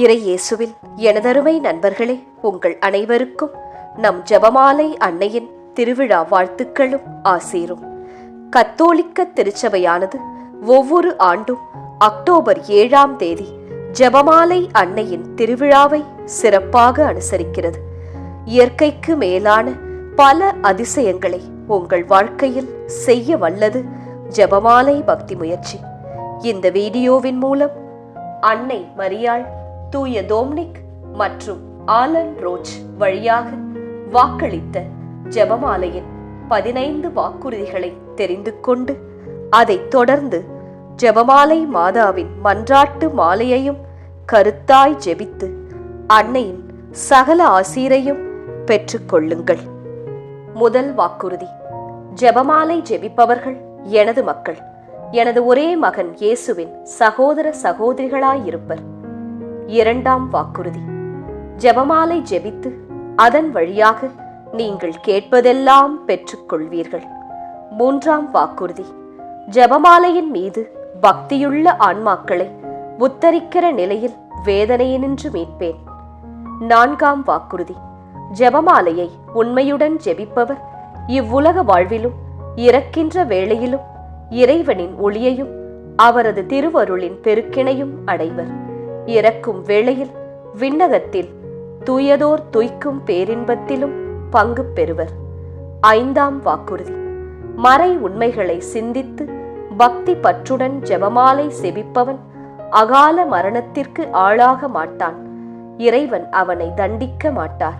இறையேசுவில் எனதருமை நண்பர்களே உங்கள் அனைவருக்கும் நம் ஜெபமாலை அன்னையின் திருவிழா வாழ்த்துக்களும் ஆசீரும். கத்தோலிக்க திருச்சபையானது ஒவ்வொரு ஆண்டும் அக்டோபர் ஏழாம் தேதி ஜெபமாலை அன்னையின் திருவிழாவை சிறப்பாக அனுசரிக்கிறது. இயற்கைக்கு மேலான பல அதிசயங்களை உங்கள் வாழ்க்கையில் செய்ய வல்லது ஜெபமாலை பக்தி முயற்சி. இந்த வீடியோவின் மூலம் அன்னை மரியாள் தூய டோம்னிக் மற்றும் ஆலன் ரோச் வழியாக வாக்களித்த ஜெபமாலையின் பதினைந்து வாக்குறுதிகளை தெரிந்து கொண்டு அதைத் தொடர்ந்து ஜெபமாலை மாதாவின் மன்றாட்டு மாலையையும் கருத்தாய் ஜெபித்து அன்னையின் சகல ஆசீரையும் பெற்றுக்கொள்ளுங்கள். முதல் வாக்குறுதி. ஜெபமாலை ஜெபிப்பவர்கள் எனது மக்கள் எனது ஒரே மகன் இயேசுவின் சகோதர சகோதரிகளாயிருப்பர் இரண்டாம் வாக்குறுதி. ஜெபமாலை ஜெபித்து அதன் வழியாக நீங்கள் கேட்பதெல்லாம் பெற்றுக்கொள்வீர்கள். மூன்றாம் வாக்குறுதி. ஜெபமாலையின் மீது பக்தியுள்ள ஆன்மாக்களை உத்தரிக்கிற நிலையில் வேதனையினின்று மீட்பேன். நான்காம் வாக்குறுதி. ஜெபமாலையை உண்மையுடன் ஜெபிப்பவர் இவ்வுலக வாழ்விலும் இறக்கின்ற வேளையிலும் இறைவனின் ஒளியையும் அவரது திருவருளின் பெருக்கினையும் அடைவர். இறக்கும் வேளையில் விண்ணகத்தில் தூயதோர் துய்க்கும் பேரின்பத்திலும் பங்கு பெறுவர். ஐந்தாம் வாக்குறுதி. மறை உண்மைகளை சிந்தித்து பக்தி பற்றுடன் ஜெபமாலை செபிப்பவன் அகால மரணத்திற்கு ஆளாக மாட்டான். இறைவன் அவனை தண்டிக்க மாட்டார்.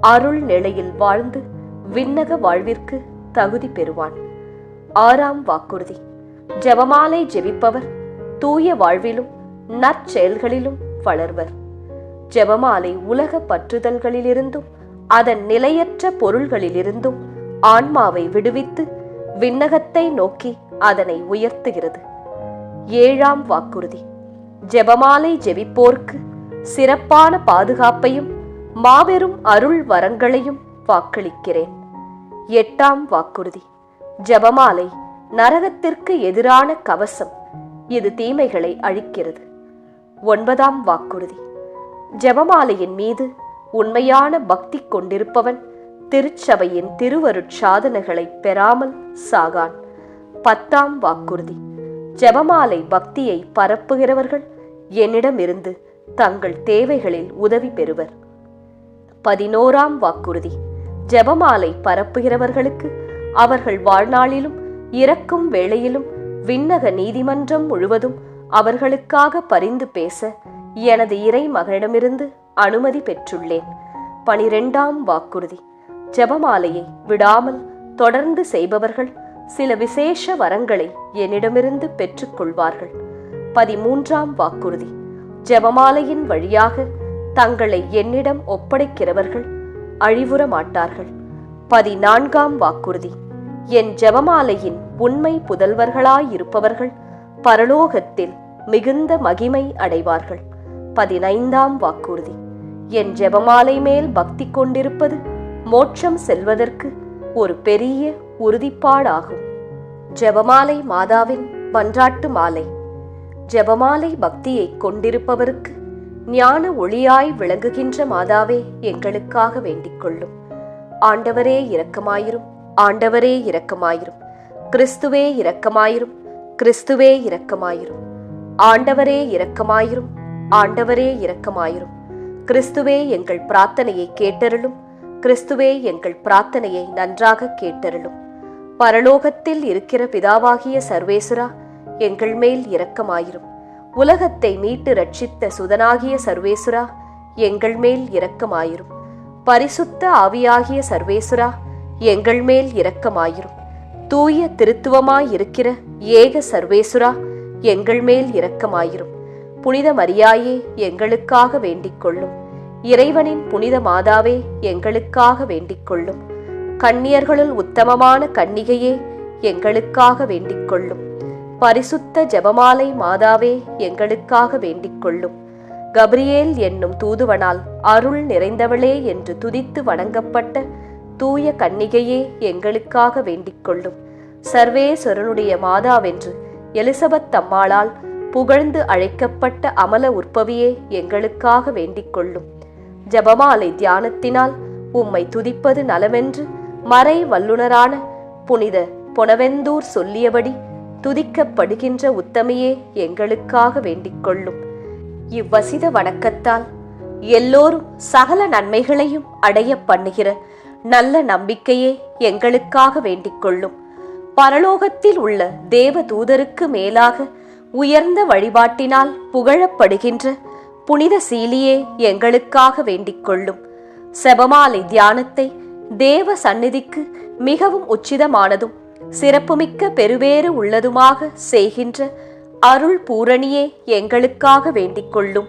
அருள் நிலையில் வாழ்ந்து விண்ணக வாழ்விற்கு தகுதி பெறுவான். ஆறாம் வாக்குறுதி. ஜெபமாலை ஜெபிப்பவர் தூய வாழ்விலும் நற்செயல்களிலும் வளர்வர். ஜெபமாலை உலக பற்றுதல்களிலிருந்தும் அதன் நிலையற்ற பொருள்களிலிருந்தும் ஆன்மாவை விடுவித்து விண்ணகத்தை நோக்கி அதனை உயர்த்துகிறது. ஏழாம் வாக்குறுதி. ஜெபமாலை ஜெபிப்போர்க்கு சிறப்பான பாதுகாப்பையும் மாபெரும் அருள் வரங்களையும் வாக்களிக்கிறேன். எட்டாம் வாக்குறுதி. ஜெபமாலை நரகத்திற்கு எதிரான கவசம். இது தீமைகளை அழிக்கிறது. ஒன்பதாம் வாக்குறுதி. ஜெபமாலையின் மீது உண்மையான பக்தி கொண்டிருப்பவன் திருச்சபையின் திருவருட்சாதனைகளை பெறாமல் சாகான். பத்தாம் வாக்குறுதி. ஜெபமாலை பக்தியை பரப்புகிறவர்கள் என்னிடமிருந்து தங்கள் தேவைகளில் உதவி பெறுவர். பதினோராம் வாக்குறுதி. ஜெபமாலை பரப்புகிறவர்களுக்கு அவர்கள் வாழ்நாளிலும் இறக்கும் வேளையிலும் விண்ணக நீதிமன்றம் முழுவதும் அவர்களுக்காக பரிந்து பேச எனது இறை மகனிடமிருந்து அனுமதி பெற்றுள்ளேன். பனிரெண்டாம் வாக்குறுதி. ஜெபமாலையை விடாமல் தொடர்ந்து செய்பவர்கள் சில விசேஷ வரங்களை என்னிடமிருந்து பெற்றுக்கொள்வார்கள். பதிமூன்றாம் வாக்குறுதி. ஜெபமாலையின் வழியாக தங்களை என்னிடம் ஒப்படைக்கிறவர்கள் அழிவுற மாட்டார்கள் பதினான்காம் வாக்குறுதி. என் ஜெபமாலையின் உண்மை புதல்வர்களாயிருப்பவர்கள் பரலோகத்தில் மிகுந்த மகிமை அடைவார்கள். பதினைந்தாம் வாக்குறுதி. என் ஜெபமாலை மேல் பக்தி கொண்டிருப்பது மோட்சம் செல்வதற்கு ஒரு பெரிய உறுதிப்பாடாகும். ஜெபமாலை மாதாவின் மன்றாட்டு மாலை. ஜெபமாலை பக்தியை கொண்டிருப்பவருக்கு ஞான ஒளியாய் விளங்குகின்ற மாதாவே எங்களுக்காக வேண்டிக் கொள்ளும். ஆண்டவரே இரக்கமாயிரும் ஆண்டவரே இரக்கமாயிரும் கிறிஸ்துவே இரக்கமாயிரும். கிறிஸ்துவே இரக்கமாயிரும். ஆண்டவரே இரக்கமாயிரும். ஆண்டவரே இரக்கமாயிரும். கிறிஸ்துவே எங்கள் பிரார்த்தனையை கேட்டருளும். கிறிஸ்துவே எங்கள் பிரார்த்தனையை நன்றாக கேட்டருளும். பரலோகத்தில் இருக்கிற பிதாவாகிய சர்வேசுரா எங்கள் மேல் இரக்கமாயிரும். உலகத்தை மீட்டு ரட்சித்த சுதனாகிய சர்வேசுரா எங்கள் மேல் இரக்கமாயிரும். பரிசுத்த ஆவியாகிய சர்வேசுரா எங்கள் மேல் இரக்கமாயிரும். தூய திருத்துவமாயிருக்கிற ஏக சர்வேசுரா எங்கள் மேல் இரக்கமாயிரும். புனித மரியாயே எங்களுக்காக வேண்டிக் கொள்ளும் இறைவனின் புனித மாதாவே எங்களுக்காக வேண்டிக் கொள்ளும் கன்னியர்களுள் உத்தமமான கன்னிகையே எங்களுக்காக வேண்டிக் கொள்ளும் பரிசுத்த ஜெபமாலை மாதாவே எங்களுக்காக வேண்டிக் கொள்ளும் கப்ரியேல் என்னும் தூதுவனால் அருள் நிறைந்தவளே என்று துதித்து வணங்கப்பட்ட தூய கன்னிகையே எங்களுக்காக வேண்டிக் கொள்ளும். சர்வேஸ்வரனுடைய மாதாவென்று எலிசபெத் அம்மாளால் புகழ்ந்து அழைக்கப்பட்ட அமல உற்பவியே எங்களுக்காக வேண்டிக் கொள்ளும். ஜபமாலை தியானத்தினால் உம்மை துதிப்பது நலமென்று மறை வல்லுனரான புனித பொனவெந்தூர் சொல்லியபடி துதிக்கப்படுகின்ற உத்தமையே எங்களுக்காக வேண்டிக் கொள்ளும். இவ்வசித வணக்கத்தால் எல்லோரும் சகல நன்மைகளையும் அடைய பண்ணுகிற நல்ல நம்பிக்கையே எங்களுக்காக வேண்டிக் கொள்ளும். பரலோகத்தில் உள்ள தேவ தூதருக்கு மேலாக உயர்ந்த வழிபாட்டினால் புகழப்படுகின்ற புனித சீலியே எங்களுக்காக வேண்டிக் கொள்ளும். செபமாலை தியானத்தை தேவ சந்நிதிக்கு மிகவும் உச்சிதமானதும் சிறப்புமிக்க பெருவேறு உள்ளதுமாக செய்கின்ற அருள் பூரணியே எங்களுக்காக வேண்டிக் கொள்ளும்.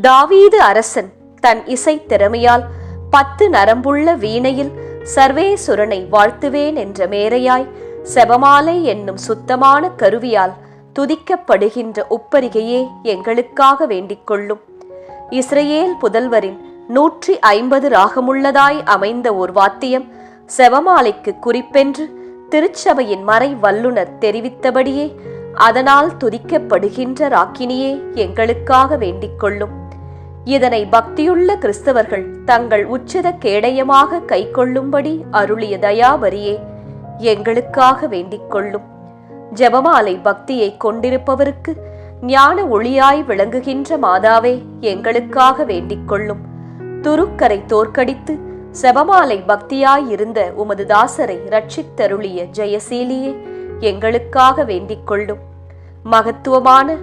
தாவீது அரசன் தன் இசை திறமையால் பத்து நரம்புள்ள வீணையில் சர்வேசுரனை வாழ்த்துவேன் என்ற மேரையாய் செபமாலை என்னும் சுத்தமான கருவியால் துதிக்கப்படுகின்ற உப்பரிகையே எங்களுக்காக வேண்டிக் கொள்ளும். இஸ்ரேல் புதல்வரின் நூற்றி ஐம்பது ராகமுள்ளதாய் அமைந்த ஓர் வாத்தியம் செவமாலைக்கு குறிப்பென்று திருச்சபையின் மறை வல்லுனர் தெரிவித்தபடியே அதனால் துதிக்கப்படுகின்ற ராக்கினியே எங்களுக்காக வேண்டிக் கொள்ளும். இதனை பக்தியுள்ள கிறிஸ்தவர்கள் தங்கள் உச்சித கேடயமாக கைக்கொள்ளும்படி அருளிய தயாபரியே எங்களுக்காக வேண்டிக் கொள்ளும். ஜெபமாலை பக்தியை கொண்டிருப்பவருக்கு ஞான ஒளியாய் விளங்குகின்ற மாதாவே எங்களுக்காக வேண்டிக் கொள்ளும். துருக்கரை தோற்கடித்து செபமாலை பக்தியாய் இருந்த உமது தாசரை ரட்சித்தருளிய ஜெயசீலியே எங்களுக்காக வேண்டிக் கொள்ளும். மகத்துவமான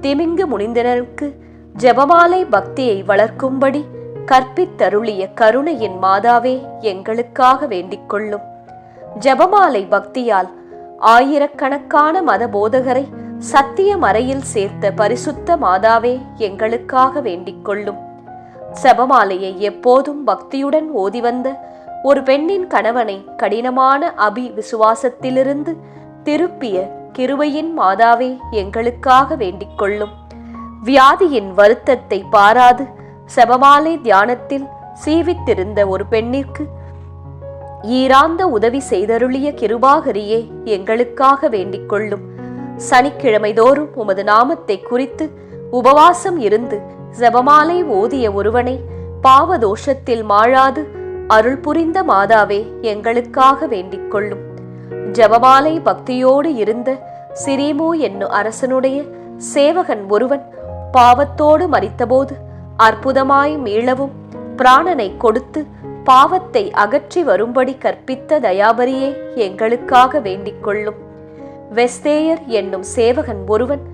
திமிங்கு முனிந்தனருக்கு ஜெபமாலை பக்தியை வளர்க்கும்படி கற்பித்தருளிய கருணையின் மாதாவே எங்களுக்காக வேண்டிக் கொள்ளும். ஜெபமாலை பக்தியால் ஆயிரக்கணக்கான மத போதகரை சத்திய மறையில் சேர்த்த பரிசுத்த மாதாவே எங்களுக்காக வேண்டிக் கொள்ளும். செபமாலையை எப்போதும் பக்தியுடன் ஓதி வந்த ஒரு பெண்ணின் கணவனை கடினமான அபி விசுவாசத்திலிருந்து திருப்பிய கிருவையின் மாதாவே எங்களுக்காக வேண்டிக் கொள்ளும். வியாதியின் வருத்தத்தை பாராது. செபமாலை தியானத்தில் சீவித்திருந்த ஒரு பெண்ணிற்கு ஈராந்த உதவி செய்தருளிய கிருபாகரியே எங்களுக்காக வேண்டிக் கொள்ளும். சனிக்கிழமை தோறும் உமது நாமத்தை குறித்து உபவாசம் இருந்து ஜெபமாலை ஓதிய ஒருவனை பாவதோஷத்தில் மாழாது. அருள் புரிந்த மாதாவே எங்களுக்காக வேண்டிக் கொள்ளும். ஜெபமாலை பக்தியோடு இருந்த சிரீமு என்னும் அரசனுடைய சேவகன் ஒருவன் பாவத்தோடு மறித்தபோது அற்புதமாய் மீளவும் பிராணனை கொடுத்து பாவத்தை அகற்றி வரும்படி கற்பித்த தயாபரியே எங்களுக்காக வேண்டிக் கொள்ளும். வெஸ்தேயர் என்னும் சேவகன் ஒருவன்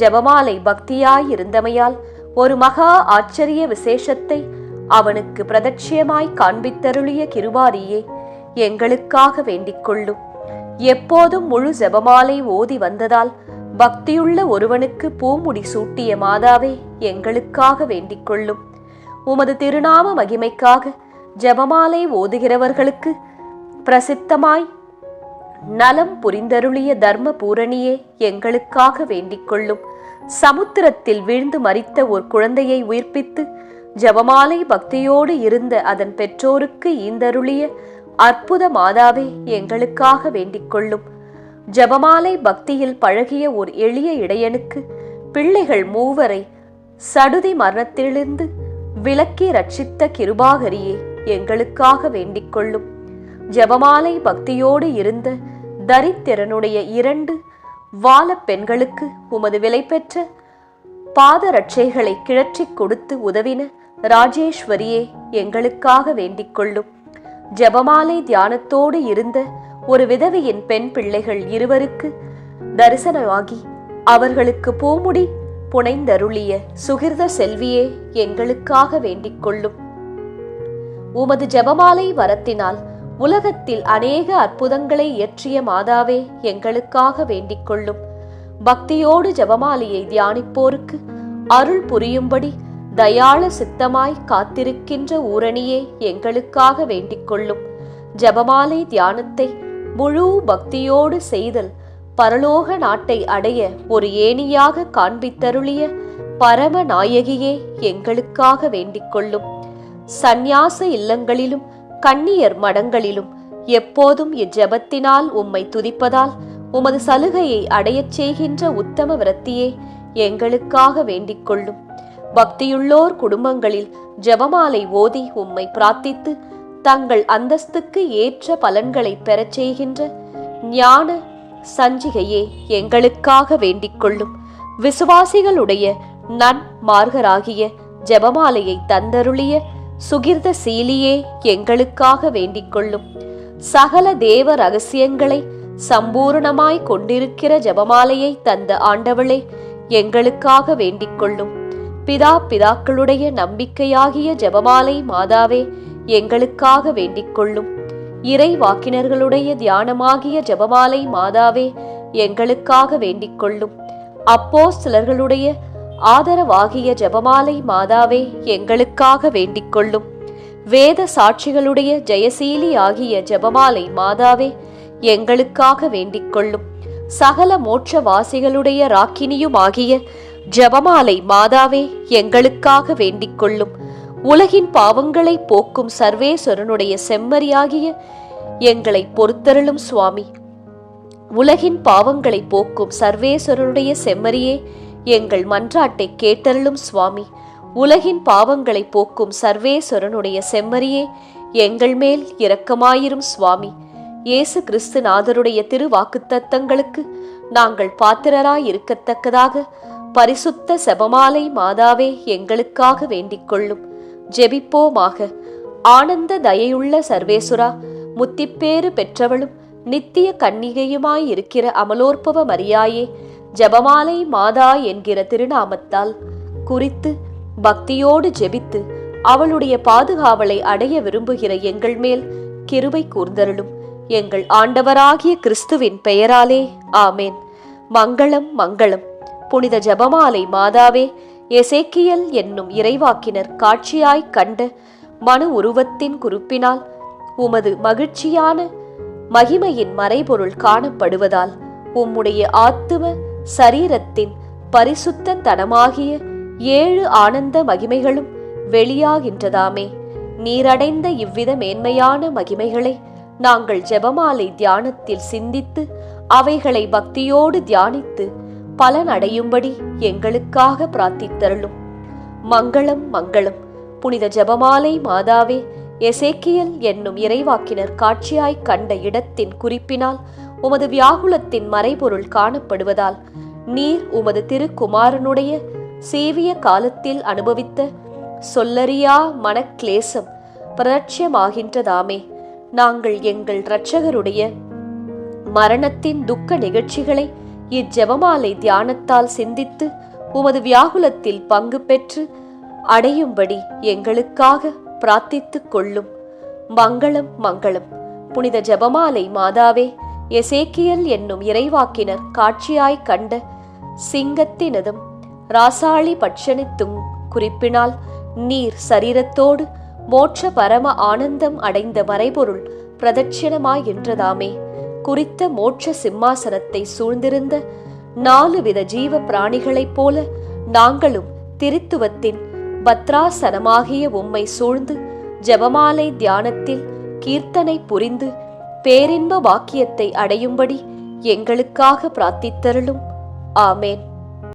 ஜெபமாலை பக்தியாயிருந்தமையால் ஒரு மகா ஆச்சரிய விசேஷத்தை அவனுக்கு பிரதட்சியமாய் காண்பித்தருளிய கிருபாரியே எங்களுக்காக வேண்டிக் கொள்ளும். எப்போதும் முழு ஜெபமாலை ஓதி வந்ததால் பக்தியுள்ள ஒருவனுக்கு பூமுடி சூட்டிய மாதாவே எங்களுக்காக வேண்டிக் கொள்ளும். உமது திருநாம மகிமைக்காக ஜபமாலை ஓதுகிறவர்களுக்கு பிரசித்தமாய் நலம் புரிந்தருளிய தர்ம பூரணியே எங்களுக்காக வேண்டிக் கொள்ளும். சமுத்திரத்தில் வீழ்ந்து மறித்த ஒரு குழந்தையை உயிர்ப்பித்து ஜபமாலை பக்தியோடு இருந்த அதன் பெற்றோருக்கு ஈந்தருளிய அற்புத மாதாவே எங்களுக்காக வேண்டிக் கொள்ளும். ஜபமாலை பக்தியில் பழகிய ஒரு எளிய இடையனுக்கு பிள்ளைகள் மூவரை சடுதி மரணத்திலிருந்து விலக்கி ரட்சித்த கிருபாகரியே எங்களுக்காக வேண்டிக் கொள்ளும். ஜபமாலை பக்தியோடு இருந்த தரித்திரனுடைய இரண்டு வாலப் பெண்களுக்கு உமது விலை பெற்ற பாதரட்சைகளை கிழற்றிக் கொடுத்து உதவின ராஜேஸ்வரியே எங்களுக்காக வேண்டிக் கொள்ளும். ஜபமாலை தியானத்தோடு இருந்த ஒரு விதவையின் பெண் பிள்ளைகள் இருவருக்கு தரிசனமாகி அவர்களுக்கு பூமுடி புனைந்தருளிய சுகிர்த செல்வியே எங்களுக்காக வேண்டிக் கொள்ளும். உமது ஜெபமாலை வரத்தினால் உலகத்தில் அநேக அற்புதங்களை இயற்றிய மாதாவே எங்களுக்காக வேண்டிக் கொள்ளும். பக்தியோடு ஜெபமாலையை தியானிப்போருக்கு அருள் புரியும்படி தயாள சித்தமாய் காத்திருக்கின்ற ஊரணியே எங்களுக்காக வேண்டிக் கொள்ளும். ஜெபமாலை தியானத்தை முழு பக்தியோடு செய்தல் பரலோக நாட்டை அடைய ஒரு ஏணியாக காண்பித்தருளிய பரம நாயகியே எங்களுக்காக வேண்டிக் கொள்ளும். சந்நியாச இல்லங்களிலும் கன்னியர் மடங்களிலும் எப்போதும் இஜபத்தினால் உம்மை துதிப்பதால் உமது சலுகையை அடையச் செய்கின்ற உத்தம விரத்தியே எங்களுக்காக வேண்டிக் கொள்ளும். பக்தியுள்ளோர் குடும்பங்களில் ஜெபமாலை ஓதி உம்மை பிரார்த்தித்து தங்கள் அந்தஸ்துக்கு ஏற்ற பலன்களை பெறச் செய்கின்ற ஞான சஞ்சிகையே எங்களுக்காக வேண்டிக் கொள்ளும் விசுவாசிகளுடைய நன் மார்கராகிய ஜெபமாலையை தந்தருளிய சுகிர்த சீலியே எங்களுக்காக வேண்டிக் கொள்ளும் சகல தேவ ரகசியங்களை சம்பூரணமாய் கொண்டிருக்கிற ஜெபமாலையை தந்த ஆண்டவளே எங்களுக்காக வேண்டிக் கொள்ளும். பிதா பிதாக்களுடைய நம்பிக்கையாகிய ஜெபமாலை மாதாவே எங்களுக்காக வேண்டிக் கொள்ளும். இறை வாக்கினர்களுடைய தியானமாகிய ஜபமாலை மாதாவே எங்களுக்காக வேண்டிக் கொள்ளும். அப்போ சிலர்களுடைய ஆதரவாகிய ஜபமாலை மாதாவே எங்களுக்காக வேண்டிக் கொள்ளும். வேத சாட்சிகளுடைய ஜெயசீலி ஆகிய ஜெபமாலை மாதாவே எங்களுக்காக வேண்டிக் கொள்ளும். சகல மோட்சவாசிகளுடைய ராக்கினியும் ஆகிய மாதாவே எங்களுக்காக வேண்டிக் கொள்ளும். உலகின் பாவங்களை போக்கும் சர்வேஸ்வரனுடைய செம்மறியாகிய எங்களை பொறுத்தருளும் சுவாமி. உலகின் பாவங்களை போக்கும் சர்வேஸ்வரனுடைய செம்மறியே எங்கள் மன்றாட்டை கேட்டருளும் சுவாமி. உலகின் பாவங்களை போக்கும் சர்வேஸ்வரனுடைய செம்மறியே எங்கள் மேல் இரக்கமாயிரும் சுவாமி. இயேசு கிறிஸ்துநாதருடைய திருவாக்குத்தத்தங்களுக்கு நாங்கள் பாத்திரராய் இருக்கத்தக்கதாக பரிசுத்த செபமாலை மாதாவே எங்களுக்காக வேண்டிக் கொள்ளும். ஜெபிப்போமாக. ஆனந்த தயையுள்ள சர்வேசுரா முத்திப்பேறு பெற்றவளும் நித்திய கன்னிகையுமாய் இருக்கிற அமலோற்பவ மரியாயே ஜெபமாலை மாதா என்கிற திருநாமத்தால் குறித்து பக்தியோடு ஜெபித்து அவளுடைய பாதுகாவலை அடைய விரும்புகிற எங்கள் மேல் கிருபை கூர்ந்தருளும். எங்கள் ஆண்டவராகிய கிறிஸ்துவின் பெயராலே ஆமேன். மங்களம் மங்களம். புனித ஜெபமாலை மாதாவே எசேக்கியல் என்னும் இறைவாக்கினர் காட்சியாய் கண்ட மனு உருவத்தின் குறிப்பினால் உமது மகிழ்ச்சியான மகிமையின் மறைபொருள் காணப்படுவதால் உம்முடைய ஆத்தும சரீரத்தின் பரிசுத்த தனமாகிய ஏழு ஆனந்த மகிமைகளும் வெளியாகின்றதாமே. நீரடைந்த இவ்வித மேன்மையான மகிமைகளை நாங்கள் ஜெபமாலை தியானத்தில் சிந்தித்து அவைகளை பக்தியோடு தியானித்து பலனடையும்படி எங்களுக்காக பிரார்த்தித்தருளும். மங்களம் மங்களம். புனித ஜெபமாலை மாதாவே எசேக்கியல் என்னும் இறைவாக்கினர் காட்சியாய் கண்ட இடத்தின் குறிப்பினால் உமது வியாகுலத்தின் மறைபொருள் காணப்படுவதால் நீர் உமது திருக்குமாரனுடைய சேவிய காலத்தில் அனுபவித்த சொல்லறியா மனக்லேசம் பிரலட்சியமாகின்றதாமே நாங்கள் எங்கள் இரட்சகருடைய மரணத்தின் துக்க நிகழ்ச்சிகளை இச்செபமாலை தியானத்தால் சிந்தித்து உமது வியாகுலத்தில் பங்கு பெற்று அடையும்படி எங்களுக்காக பிரார்த்தித்துக் கொள்ளும். மங்களம் மங்களம். புனித ஜெபமாலை மாதாவே எசேக்கியல் என்னும் இறைவாக்கினர் காட்சியாய் கண்ட சிங்கத்தினதும் ராசாளி பட்சணித்தும் குறிப்பினால் நீர் சரீரத்தோடு மோட்ச பரம ஆனந்தம் அடைந்த மறைபொருள் பிரதட்சிணமாயின்றதாமே குறித்த மோட்ச சிம்மாசனத்தை சூழ்ந்திருந்த நாலு வித ஜீவ பிராணிகளைப் போல நாங்களும் திருத்துவத்தின் பத்ராசனமாகிய உம்மை சூழ்ந்து ஜபமாலை தியானத்தில் கீர்த்தனை புரிந்து பேரின்ப வாக்கியத்தை அடையும்படி எங்களுக்காக பிரார்த்தித்தருளும். ஆமேன்.